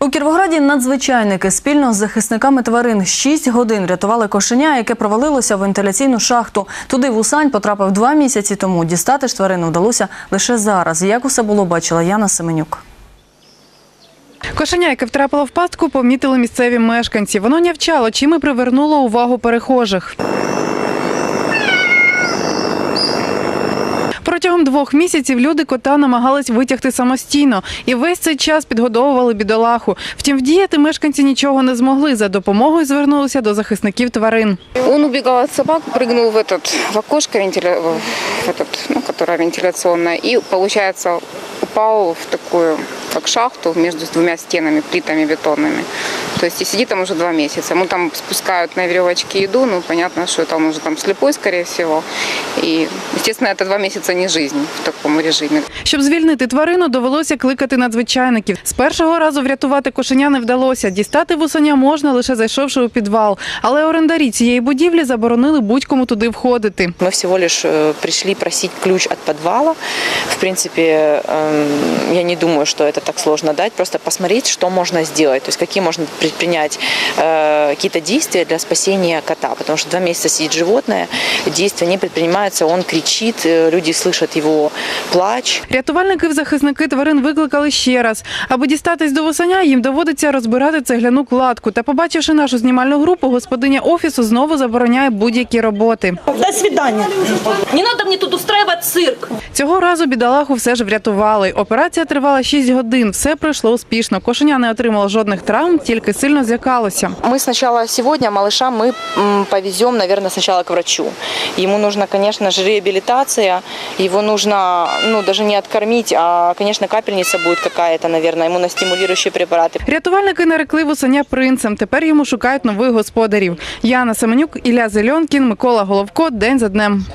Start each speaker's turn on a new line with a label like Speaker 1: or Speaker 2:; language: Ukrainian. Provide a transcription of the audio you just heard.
Speaker 1: У Кіровограді надзвичайники спільно з захисниками тварин 6 годин рятували кошеня, яке провалилося в вентиляційну шахту. Туди вусань потрапив два місяці тому. Дістати ж тварину вдалося лише зараз. Як усе було, бачила Яна Семенюк.
Speaker 2: Кошеня, яке втрапило в пастку, помітили місцеві мешканці. Воно нявчало, чим і привернуло увагу перехожих. Протягом двох місяців люди кота намагались витягти самостійно і весь цей час підгодовували бідолаху. Втім, вдіяти мешканці нічого не змогли. За допомогою звернулися до захисників тварин.
Speaker 3: Он убегал от собак, прыгнул в этот в окошко вентиля... в этот, ну, которое вентиляционное, и получается упал в такую как шахту между двумя стенами, плитами бетонными. То есть и сидит там уже два месяца. Ему там спускают на веревочке еду, ну понятно, что это он уже там слепой, скорее всего. И, естественно, это два месяца не жизнь в таком режиме.
Speaker 2: Щоб звільнити тварину, довелося кликати надзвичайників. З першого разу врятувати кошеня не вдалося. Дістати вусаня можна лише зайшовши у підвал. Але орендарі цієї будівлі заборонили будь-кому туди входити.
Speaker 4: Мы всего лишь э, пришли просить ключ от подвала. В принципе, эм, я не думаю, что это так сложно дать. Просто посмотреть, что можно сделать. То есть какие можно предпринять э, какие-то действия для спасения кота. Потому что два месяца сидит животное, действия не предпринимаются, он кричит, э, люди слышат его плач.
Speaker 2: Рятувальники захисники тварин викликали ще раз. Аби дістатись до вусаня, їм доводиться розбирати цегляну кладку. Та, побачивши нашу знімальну групу, господиня офісу знову забороняє будь-які роботи.
Speaker 5: До свидания.
Speaker 6: Не надо мне тут устраивать цирк.
Speaker 2: Цього разу бідолаху все ж врятували. Операція тривала 6 годин. Все пройшло успішно. Кошеня не отримало жодних травм, тільки сильно злякалося.
Speaker 4: Мы сначала сегодня малыша мы м, повезем, наверное, сначала к врачу. Ему нужно, конечно же, реабилитация. Его нужно, ну, даже не откормить, а, конечно, капельница будет какая-то, наверное, иммуностимулирующие препараты.
Speaker 2: Рятувальники нарекли вусаня принцем. Тепер йому шукають нових господарів. Яна Семенюк, Ілля Зельонкін, Микола Головко. День за днем.